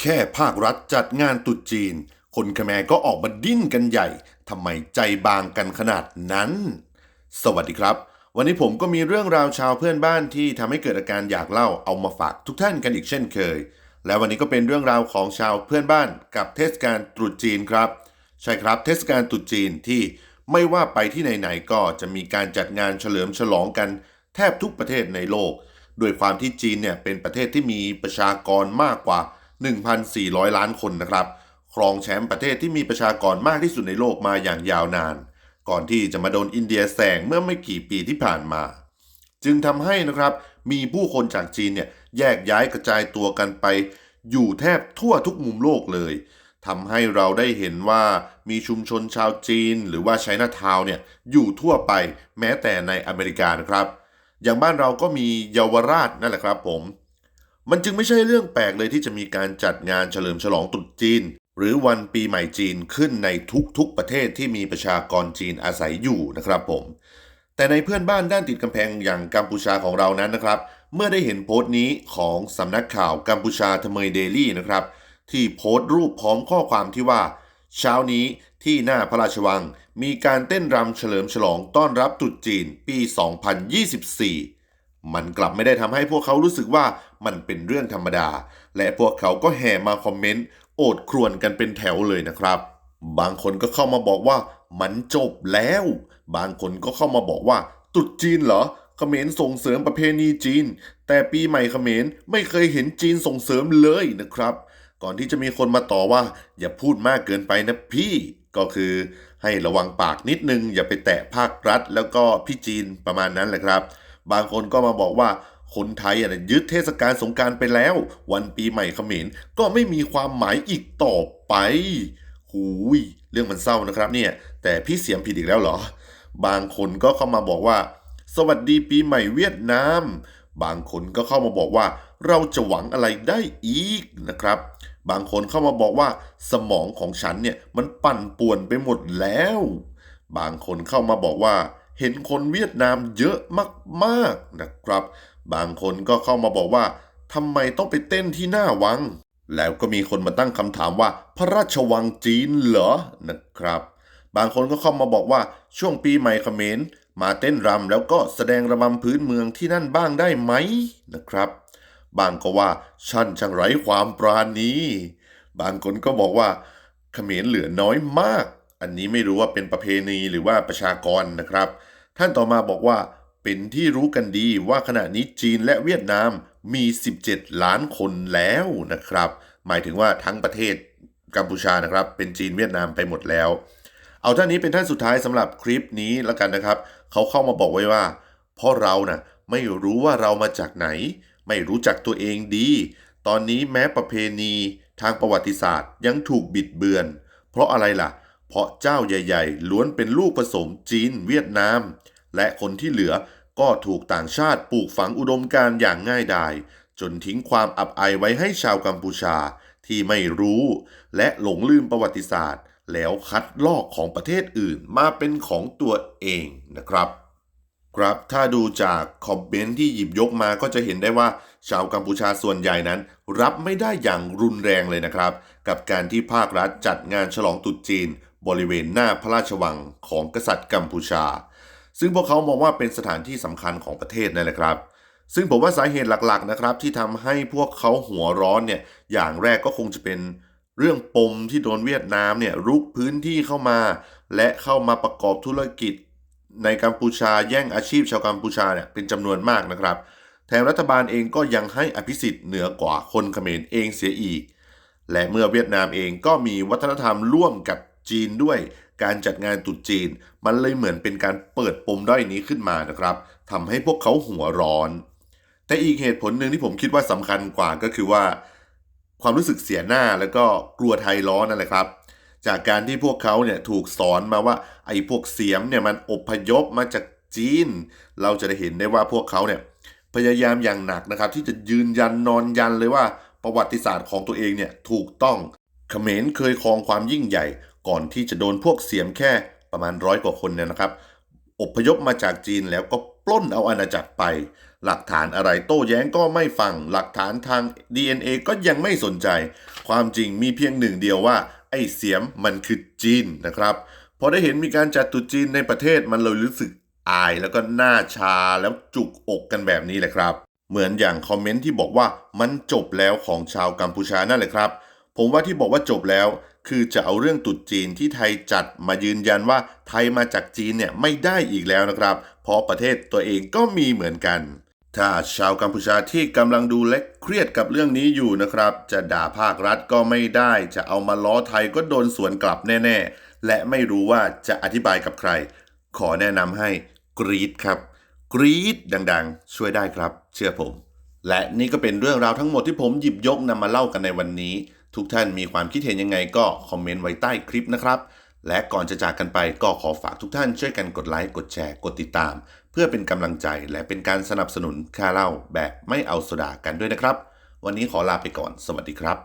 แค่ภาครัฐจัดงานตรุษจีน คนขแมรก็ออกมาดิ้นกันใหญ่ทำไมใจบางกันขนาดนั้น สวัสดีครับ วันนี้ผมก็มีเรื่องราวชาวเพื่อนบ้านที่ทำให้เกิดอาการอยากเล่าเอามาฝากทุกท่านกันอีกเช่นเคย และวันนี้ก็เป็นเรื่องราวของชาวเพื่อนบ้าน กับเทศกาลตรุษจีนครับ ใช่ครับเทศกาลตรุษจีนที่ไม่ว่าไปที่ไหนๆก็จะมีการจัดงานเฉลิมฉลองกันแทบทุกประเทศในโลกด้วยความที่จีนเนี่ยเป็นประเทศที่มีประชากรมากกว่า 1,400 ล้านคนนะครับ ครองแชมป์ประเทศที่มีประชากรมากที่สุดในโลกมาอย่างยาวนาน ก่อนที่จะมาโดนอินเดียแซงเมื่อไม่กี่ปีที่ผ่านมา จึงทำให้นะครับมีผู้คนจากจีนเนี่ยแยกย้ายกระจายตัวกันไป อยู่แทบทั่วทุกมุมโลกเลยทำให้เราได้เห็นว่ามีชุมชนชาวจีน หรือว่าไชน่าทาวเนี่ยอยู่ทั่วไปแม้แต่ในอเมริกานะครับ อย่างบ้านเราก็มีเยาวราชนั่นแหละครับผม มันจึงไม่ใช่เรื่องแปลกเลยที่จะมีการจัดงานเฉลิมฉลองตรุษจีน หรือวันปีใหม่จีนขึ้นในทุกๆประเทศที่มีประชากรจีนอาศัยอยู่นะครับผม แต่ในเพื่อนบ้านด้านติดกำแพงอย่างกัมพูชาของเรานั้นนะครับ เมื่อได้เห็นโพสต์นี้ของสำนักข่าวกัมพูชาทเมยเดลี่นะครับ ที่โพสต์รูปพร้อมข้อความที่ว่า เช้านี้ที่หน้าพระราชวัง มีการเต้นรำเฉลิมฉลองต้อนรับตรุษจีนปี 2024 มันกลับไม่ได้ทำให้พวกเขารู้สึกว่ามันเป็นเรื่องธรรมดา และพวกเขาก็แห่มาคอมเมนต์โอดครวญกันเป็นแถวเลยนะครับ บางคนก็เข้ามาบอกว่ามันจบแล้ว บางคนก็เข้ามาบอกว่าตรุษจีนเหรอเขมรส่งเสริมประเพณีจีน แต่ปีใหม่เขมรไม่เคยเห็นจีนส่งเสริมเลยนะครับ ก่อนที่จะมีคนมาต่อว่า อย่าพูดมากเกินไปนะพี่ก็คือให้ระวังปากนิดนึง อย่าไปแตะภาครัฐ แล้วก็พี่จีนประมาณนั้นแหละครับ บางคนก็มาบอกว่าคนไทยอะยึดเทศกาลสงการไปแล้ว วันปีใหม่เขมรก็ไม่มีความหมายอีกต่อไป หูย เรื่องมันเศร้านะครับเนี่ย แต่พี่เสียมผิดอีกแล้วเหรอ บางคนก็เข้ามาบอกว่า สวัสดีปีใหม่เวียดนาม บางคนก็เข้ามาบอกว่า เราจะหวังอะไรได้อีกนะครับ บางคนเข้ามาบอกว่า สมองของฉันเนี่ยมันปั่นป่วนไปหมดแล้ว บางคนเข้ามาบอกว่า เห็นคนเวียดนามเยอะมากๆนะครับ บางคนก็เข้ามาบอกว่าทำไมต้องไปเต้นที่หน้าวัง แล้วก็มีคนมาตั้งคำถามว่า พระราชวังจีนเหรอนะครับ บางคนก็เข้ามาบอกว่าช่วงปีใหม่เขมรมาเต้นรำแล้วก็แสดงระบำพื้นเมืองที่นั่นบ้างได้ไหมนะครับ บางก็ว่าชั่นช่างไร้ความปราณีบางคนก็บอกว่าเขมรเหลือน้อยมาก อันนี้ไม่รู้ว่าเป็นประเพณีหรือว่าประชากรนะครับ ท่านต่อมาบอกว่า เป็นที่รู้กันดีว่าขณะนี้จีนและเวียดนามมี 17 ล้านคนแล้วนะครับ หมายถึงว่าทั้งประเทศกัมพูชานะครับ เป็นจีนเวียดนามไปหมดแล้ว เอาท่านนี้เป็นท่านสุดท้ายสำหรับคลิปนี้แล้วกันนะครับ เขาเข้ามาบอกไว้ว่า เพราะเรานะ่ะไม่รู้ว่าเรามาจากไหน ไม่รู้จักตัวเองดี ตอนนี้แม้ประเพณีทางประวัติศาสตร์ยังถูกบิดเบือน เพราะอะไรล่ะ เพราะเจ้าใหญ่ๆ ล้วนเป็นลูกผสมจีนเวียดนาม และคนที่เหลือก็ถูกต่างชาติปลูกฝังอุดมการ์อย่างง่ายดาย จนทิ้งความอับอายไว้ให้ชาวกัมพูชาที่ไม่รู้ และหลงลืมประวัติศาสตร์ แล้วคัดลอกของประเทศอื่นมาเป็นของตัวเองนะครับ ครับถ้าดูจากคอมเมนต์ที่หยิบยกมาก็จะเห็นได้ว่า ชาวกัมพูชาส่วนใหญ่นั้น รับไม่ได้อย่างรุนแรงเลยนะครับ กับการที่ภาครัฐจัดงานฉลองตรุษจีน บริเวณหน้าพระราชวังของกษัตริย์กัมพูชา ซึ่งพวกเขามองว่าเป็นสถานที่สำคัญของประเทศนั่นแหละครับ ซึ่งผมว่าสาเหตุหลักๆนะครับที่ทำให้พวกเขาหัวร้อนเนี่ยอย่างแรกก็คงจะเป็นเรื่องปมที่โดนเวียดนามเนี่ยรุกพื้นที่เข้ามา และเข้ามาประกอบธุรกิจ ในกัมพูชาแย่งอาชีพชาวกัมพูชาเนี่ยเป็นจำนวนมากนะครับแถมรัฐบาลเองก็ยังให้อภิสิทธิ์เหนือกว่าคนเขมรเองเสียอีก และเมื่อเวียดนามเองก็มีวัฒนธรรมร่วมกับ จีนด้วยการจัดงานตรุษจีน มันเลยเหมือนเป็นการเปิดปมด้อยนี้ขึ้นมานะครับทำให้พวกเขาหัวร้อน แต่อีกเหตุผลหนึ่งที่ผมคิดว่าสำคัญกว่าก็คือว่า ความรู้สึกเสียหน้าแล้วก็กลัวไทยร้อนนั่นแหละครับ จากการที่พวกเขาเนี่ยถูกสอนมาว่าไอ้พวกเสียมเนี่ยมันอพยพมาจากจีน เราจะได้เห็นได้ว่าพวกเขาเนี่ยพยายามอย่างหนักนะครับที่จะยืนยันนอนยันเลยว่าประวัติศาสตร์ของตัวเองเนี่ยถูกต้องเขมรเคยครองความยิ่งใหญ่ ก่อนที่จะโดนพวกเสียมแค่ประมาณร้อยกว่าคนเนี่ยนะครับอพยพมาจากจีนแล้วก็ปล้นเอาอาณาจักรไป หลักฐานอะไรโต้แย้งก็ไม่ฟัง หลักฐานทาง DNA ก็ยังไม่สนใจ ความจริงมีเพียงหนึ่งเดียวว่า ไอ้เสียมมันคือจีนนะครับ พอได้เห็นมีการจัดตุจีนในประเทศมันเลยรู้สึกอายแล้วก็หน้าชาแล้วจุกอกกันแบบนี้แหละครับ เหมือนอย่างคอมเมนต์ที่บอกว่ามันจบแล้วของชาวกัมพูชานั่นแหละครับ ผมว่าที่บอกว่าจบแล้ว คือจะเอาเรื่องตรุษจีนที่ไทยจัดมายืนยันว่าไทยมาจากจีนเนี่ยไม่ได้อีกแล้วนะครับ เพราะประเทศตัวเองก็มีเหมือนกัน ถ้าชาวกัมพูชาที่กำลังดูและเครียดกับเรื่องนี้อยู่นะครับ จะด่าภาครัฐก็ไม่ได้ จะเอามาล้อไทยก็โดนสวนกลับแน่ ๆ และไม่รู้ว่าจะอธิบายกับใคร ขอแนะนำให้กรีดครับ กรีดดังๆ ช่วยได้ครับ เชื่อผม และนี่ก็เป็นเรื่องราวทั้งหมดที่ผมหยิบยกนำมาเล่ากันในวันนี้ ทุกท่านมีความคิดเห็นยังไงก็คอมเมนต์ไว้ใต้คลิปนะครับ และก่อนจะจากกันไปก็ขอฝากทุกท่านช่วยกันกดไลค์ กดแชร์ กดติดตาม เพื่อเป็นกำลังใจและเป็นการสนับสนุนค่าเล่าแบบไม่เอาโซดากันด้วยนะครับ วันนี้ขอลาไปก่อน สวัสดีครับ